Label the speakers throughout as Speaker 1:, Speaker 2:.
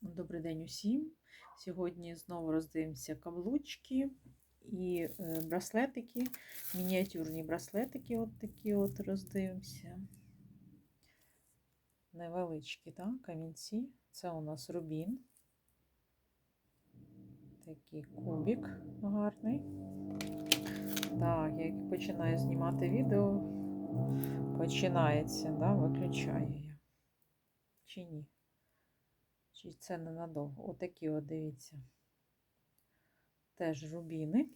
Speaker 1: Добрий день усім. Сьогодні знову роздивимося каблучки і е, браслетики, мініатюрні браслетики, от такі от роздивимося. Невеличкі, так, камінці. Це у нас рубін. Такий кубик гарний. Так, як починаю знімати відео, починається, да, виключаю я. Чи ні? Чи це ненадовго? Отакі от, дивіться. Теж рубіни.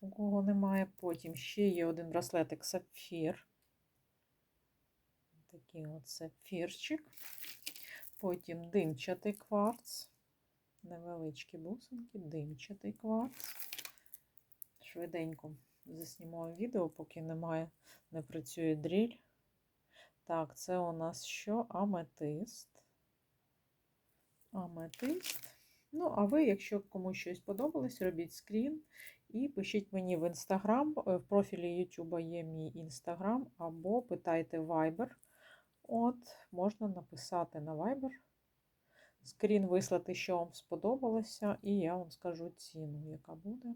Speaker 1: У кого немає. Потім ще є один браслетик сапфір. Такий от сапфірчик. Потім димчатий кварц. Невеличкі бусинки, димчатий кварц. Швиденько заснімаю відео, поки немає, не працює дріль. Так, це у нас що? Аметист. Аметист. Ну, а ви, якщо комусь щось подобалось, робіть скрін і пишіть мені в інстаграм. В профілі Ютуба є мій інстаграм, або питайте Viber. От, можна написати на Viber. Скрін вислати, що вам сподобалося, і я вам скажу ціну, яка буде.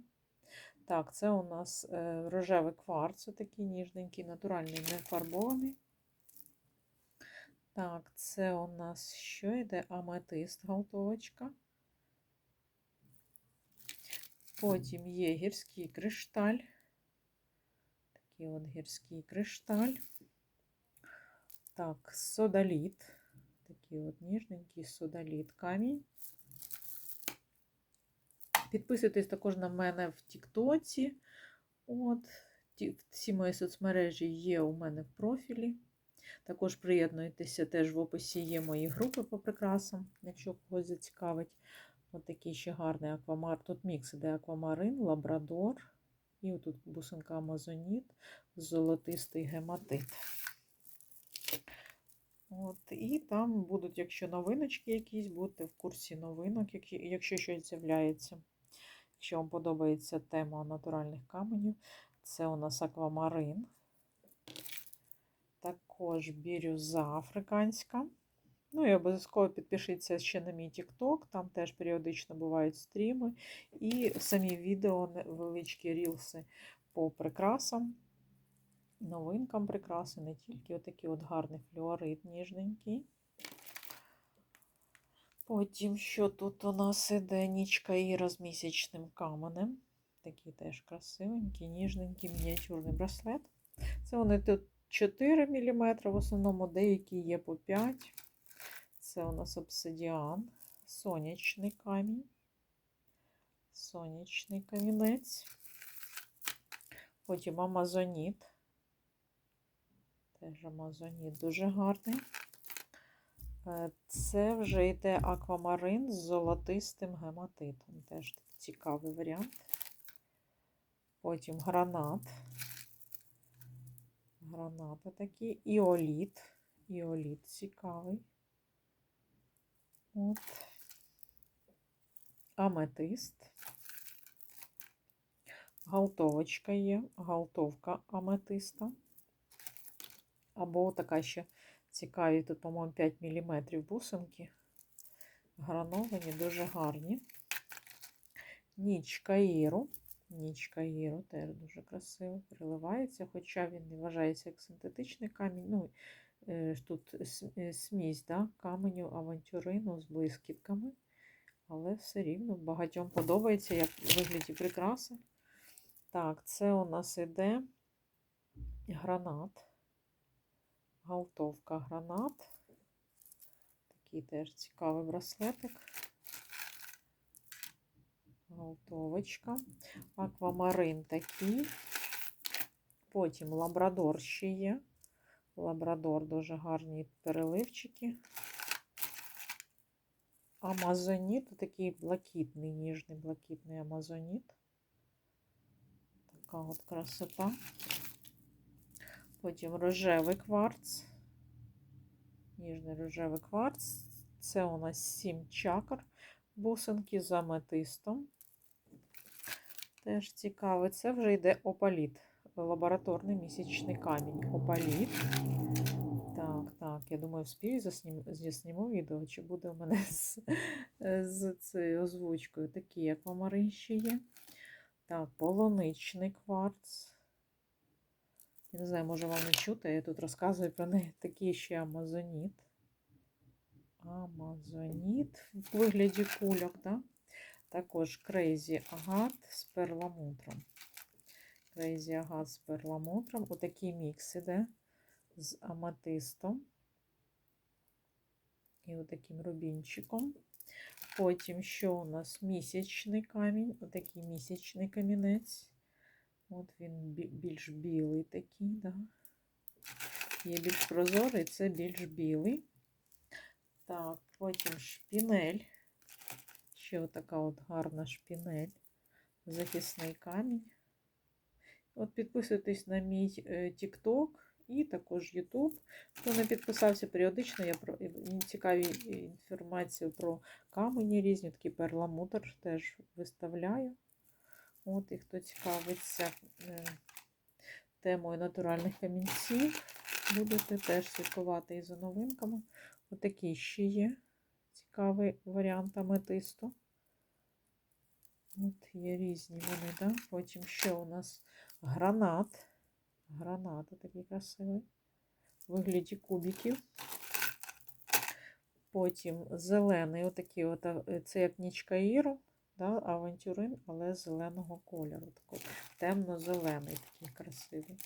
Speaker 1: Так, це у нас е, рожевий кварц, такий ніжненький, натуральний, не фарбований. Так, це у нас що йде? Аметист галтовочка. Потім є гірський кришталь. Такий от гірський кришталь. Так, содаліт. Такий от ніжненький содаліт камінь. Підписуйтесь також на мене в Тіктоці. От, всі мої соцмережі є у мене в профілі. Також приєднуйтеся, теж в описі є мої групи по прикрасам, якщо когось зацікавить. Ось такий ще гарний аквамар. Тут мікс іде аквамарин, лабрадор. І отут бусинка Амазоніт, золотистий гематит. От, І там будуть, якщо новиночки якісь, будете в курсі новинок, якщо щось з'являється. Якщо вам подобається тема натуральних каменів, це у нас аквамарин. Також бірюза африканська. Ну і обов'язково підпишіться ще на мій TikTok, там теж періодично бувають стріми. І самі відео, невеличкі рілси по прикрасам, новинкам прикраси, не тільки отакий от гарний флюорит ніжненький. Потім, що тут у нас іде нічка Іра з місячним каменем. Такий теж красивенький, ніжненький, мініатюрний браслет. Це вони тут 4 мм, в основному деякі є по 5 Це у нас обсидіан, сонячний камінь, сонячний камінець. Потім амазоніт. Теж амазоніт дуже гарний. Це вже йде аквамарин з золотистим гематитом. Теж цікавий варіант. Потім гранат. Гранати такі. Іоліт. Іоліт цікавий. От. Аметист. Галтовочка є, галтовка аметиста. Або така ще цікаві, тут, по-моєму, 5 мм бусинки. Грановані, дуже гарні. Нічка Іру. Нічка Іру теж дуже красиво приливається, хоча він не вважається як синтетичний камінь. Ну, Тут смісь да, каменю авантюрину з блискітками. Але все рівно багатьом подобається, як вигляді прикраси. Так, це у нас іде гранат. Галтовка гранат. Такий теж цікавий браслетик. Галтовочка. Аквамарин такий. Потім лабрадор ще є. Лабрадор дуже гарні переливчики. Амазоніт, такий блакитний, ніжний блакитний амазоніт. Така от красота. Потім рожевий кварц. Ніжний рожевий кварц. Це у нас 7 чакр, бусинки з аметистом. Теж цікавий. Це вже йде опаліт. Лабораторний місячний камінь. Опаліт. Так, так. Я думаю, вспію заснім... засніму відео, чи буде у мене з, з цією озвучкою. Такі аквамарин ще є. Так, полуничний кварц. Я не знаю, може вам не чути, я тут розказую про неї. Такий ще амазоніт. Амазоніт в вигляді кульок, да? Також Crazy Агат з перламутром. Crazy Агат з перламутром. Отакий мікс іде з аматистом і отаким рубінчиком. Потім, що у нас місячний камінь, отакий місячний камінець. От він більш білий такий, да. Є більш прозорий, це більш білий. Так, потім шпінель. Ще отака от гарна шпінель. Захисний камінь. От підписуйтесь на мій TikTok і також YouTube. Хто не підписався періодично, я про цікаві інформацію про камені різні, такий перламутр теж виставляю. От, і хто цікавиться е, темою натуральних камінців, будете теж слідкувати і за новинками. Отакий ще є цікавий варіант аметисту. От є різні вони, да? Потім ще у нас гранат. Гранат такий красивий. В вигляді кубиків. Потім зелений, отакий, от, це як нічка Іру, да? авантюрин, але зеленого кольору. Темно-зелений, такий красивий.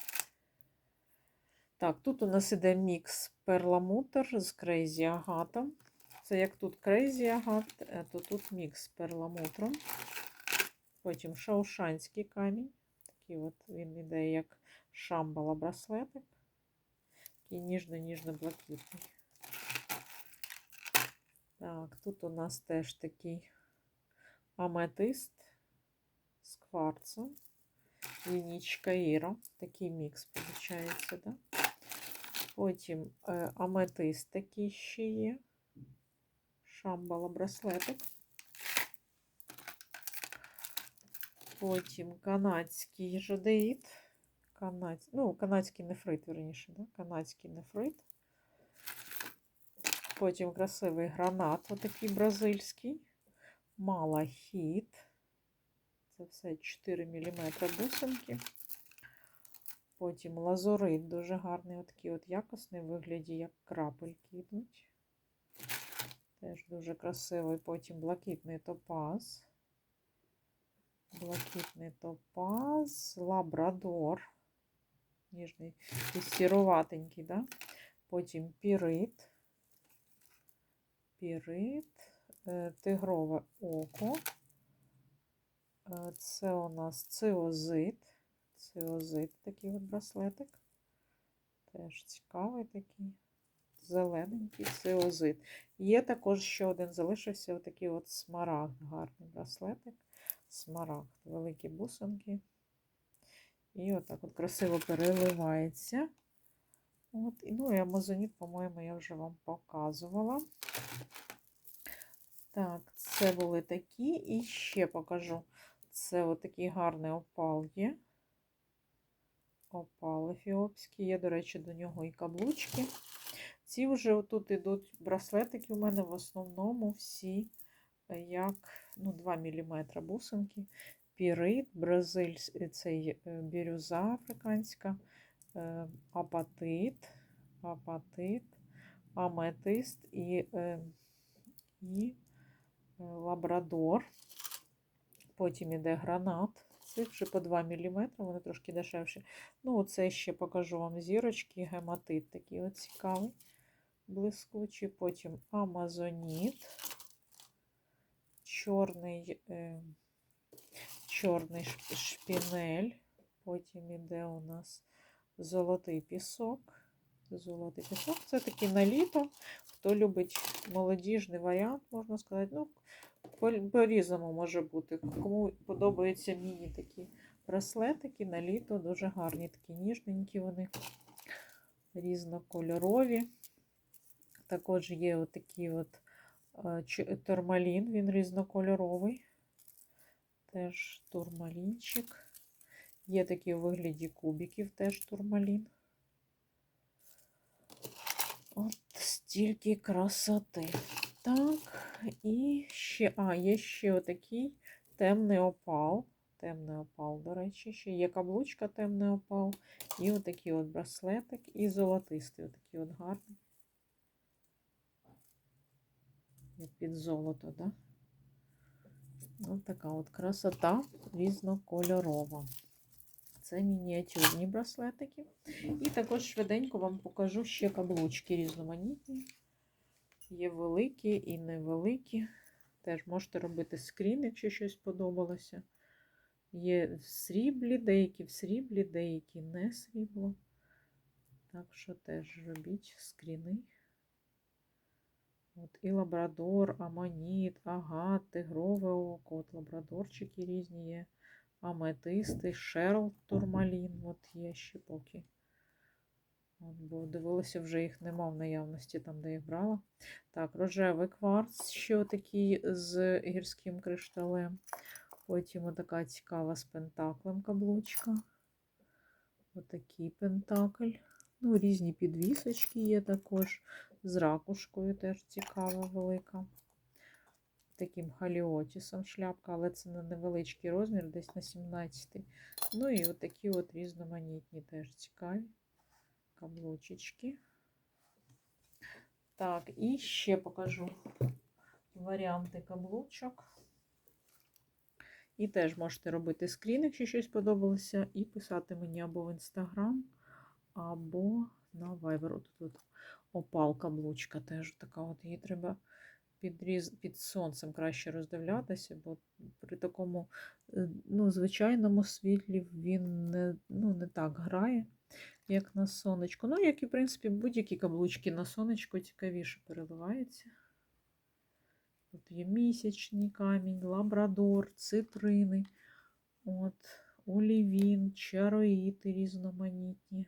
Speaker 1: Так, тут у нас іде мікс перламутр з Crazy агатом. Це як тут Crazy агат, то тут мікс з перламутром. Потім шаушанський камінь. Такий от він іде як шамбала браслетик. Такий ніжно-ніжно-блакитний. Так, тут у нас теж такий аметист з кварцем. Лінічка Іро. Такий мікс, виходить, да? Потім е, аметист такий ще є. Шамбала браслетик. Потім канадський жадеїд. Канадсь... Ну, канадський нефрит, верніше, да? канадський нефрит. Потім красивий гранат, отакий бразильський. Малахіт. Це все 4 мм бусинки. Потім лазурит дуже гарний, отакий от якісний, вигляді, як крапельки йдуть. Теж дуже красивий. Потім блакитний топаз. Блакитний топаз, лабрадор. Ніжний, сіроватенький, да? Потім пірит. Пірит, е, тигрове око. Е, це у нас циозит. Циозит такий от браслетик. Теж цікавий такий. Зелененький циозит. Є також ще один залишився отакий от смарагд, гарний браслетик. Смарагд, великі бусинки. І отак от красиво переливається. От, Ну і амазоніт, по-моєму, я вже вам показувала. Так, це були такі. І ще покажу. Це отакий гарний опал є. Опал ефіопський. Є, до речі, до нього і каблучки. Ці вже тут йдуть браслетики у мене в основному всі, як ну, 2 мм бусинки. Пірит, бразиль, цей бірюза африканська, апатит, апатит, аметист і, і лабрадор. Потім іде гранат. Це вже по 2 мм, вони трошки дешевші. Ну, оце ще покажу вам зірочки, гематит такий от цікавий, блискучий. Потім амазоніт, чорний, е, чорний шпінель. Потім іде у нас золотий пісок. Золотий пісок. Це такий на літо. Хто любить молодіжний варіант, можна сказати. ну, по-різному може бути. Кому подобаються міні такі браслетики на літо, дуже гарні, такі ніжненькі вони, різнокольорові. Також є отакий от турмалін, він різнокольоровий. Теж турмалінчик. Є такі у вигляді кубиків, теж турмалін. От стільки красоти. Так, і ще, а, є ще отакий темний опал. Темний опал, до речі, ще є каблучка темний опал. І отакий от браслетик, і золотистий, отакий от гарний. Як під золото, да? Ось така от красота різнокольорова. Це мініатюрні браслетики. І також швиденько вам покажу ще каблучки різноманітні. Є великі і невеликі. Теж можете робити скрін, якщо щось подобалося. Є в сріблі, деякі в сріблі, деякі не срібло. Так що теж робіть скріни. От І лабрадор, аманіт, агат, тигрове око, от лабрадорчики різні є, аметисти, шерл турмалін. От є ще поки. От, бо дивилася, вже їх нема в наявності там, де їх брала. Так, рожевий кварц, ще такий з гірським кришталем. Потім отака цікава з пентаклем каблучка. Отакий пентакль. Ну, різні підвісочки є також. З ракушкою теж цікава, велика. Таким халіотісом шляпка, але це на невеличкий розмір, десь на 17. Ну і отакі от різноманітні теж цікаві каблучечки. Так, і ще покажу варіанти каблучок. І теж можете робити скрін, якщо щось подобалося, і писати мені або в інстаграм, або на. От тут опал каблучка теж така. От її треба підріз... під сонцем краще роздивлятися, бо при такому е, ну, звичайному світлі він не, ну, не так грає, як на сонечку. Ну, як і, в принципі, будь-які каблучки на сонечко цікавіше переливаються. Тут є місячний камінь, лабрадор, цитрини, от, олівін, чароїти різноманітні,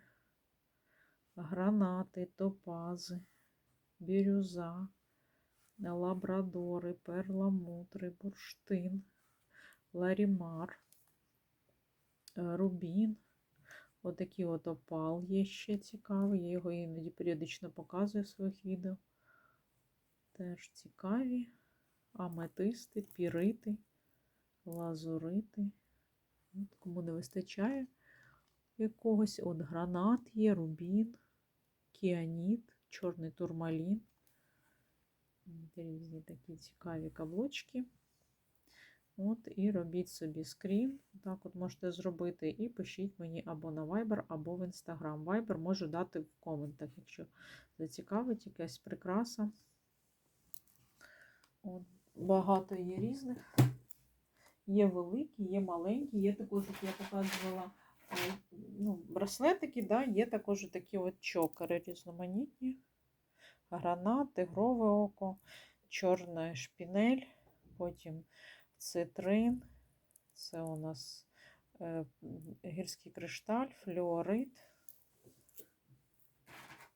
Speaker 1: гранати, топази, бірюза, лабрадори, перламутри, бурштин, ларімар, е, рубін. Отакий от опал є ще цікавий. Я його іноді періодично показую в своїх відео. Теж цікаві аметисти, пірити, лазурити. От Кому не вистачає якогось от гранат є, рубін, кіаніт, чорний турмалін. Різні такі цікаві каблучки. От, І робіть собі скрін. Так от можете зробити. І пишіть мені або на Viber, або в Instagram. Viber можу дати в коментах, якщо зацікавить якась прикраса. От, Багато є різних. Є великі, є маленькі, є також, як я показувала, ну, браслетики, да, є також такі от чокери різноманітні. Гранат, тигрове око, чорна шпінель, потім цитрин. Це у нас е, гірський кришталь, флюорит.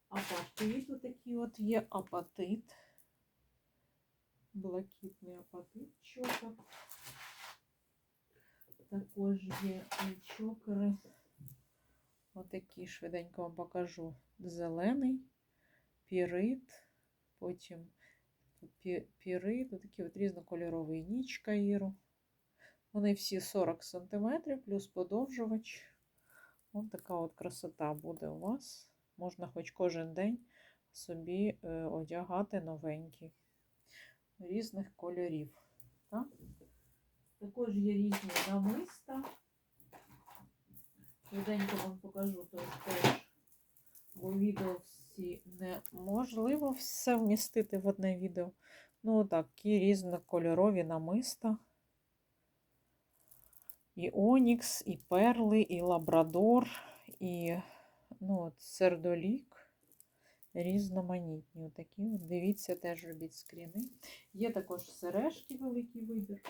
Speaker 1: Апатит, отакий от є апатит блакитний апатит чокер. Також є чокери. Отакі швиденько вам покажу. Зелений, пірит, потім пірит, отакий от різнокольоровий ніч каїру. Вони всі 40 см, плюс подовжувач. Ось така от красота буде у вас. Можна хоч кожен день собі е, одягати новенький різних кольорів. Так? Також є різні намиста. Швиденько вам покажу то теж, бо відео всі неможливо все вмістити в одне відео. Ну, такі різнокольорові намиста. І Онікс, і перли, і лабрадор, і ну, от, сердолік різноманітні. Отакі. Дивіться, теж робіть скріни. Є також сережки, великий вибір.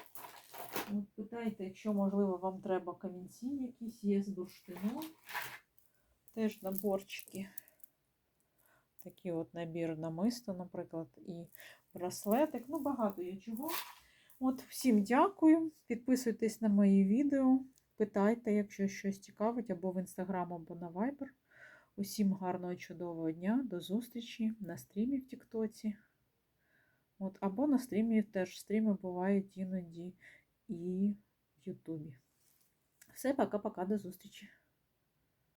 Speaker 1: От Питайте, якщо, можливо, вам треба камінці якісь, є з бурштином. Теж наборчики. Такий от набір намисто, наприклад, і браслетик. Ну, багато є чого. От, всім дякую. Підписуйтесь на мої відео. Питайте, якщо щось цікавить, або в інстаграм, або на Viber. Усім гарного, чудового дня, до зустрічі на стрімі в Тіктоці. Або на стрімі теж стріми бувають іноді і в Ютубі. Все, пока-пока, до зустрічі.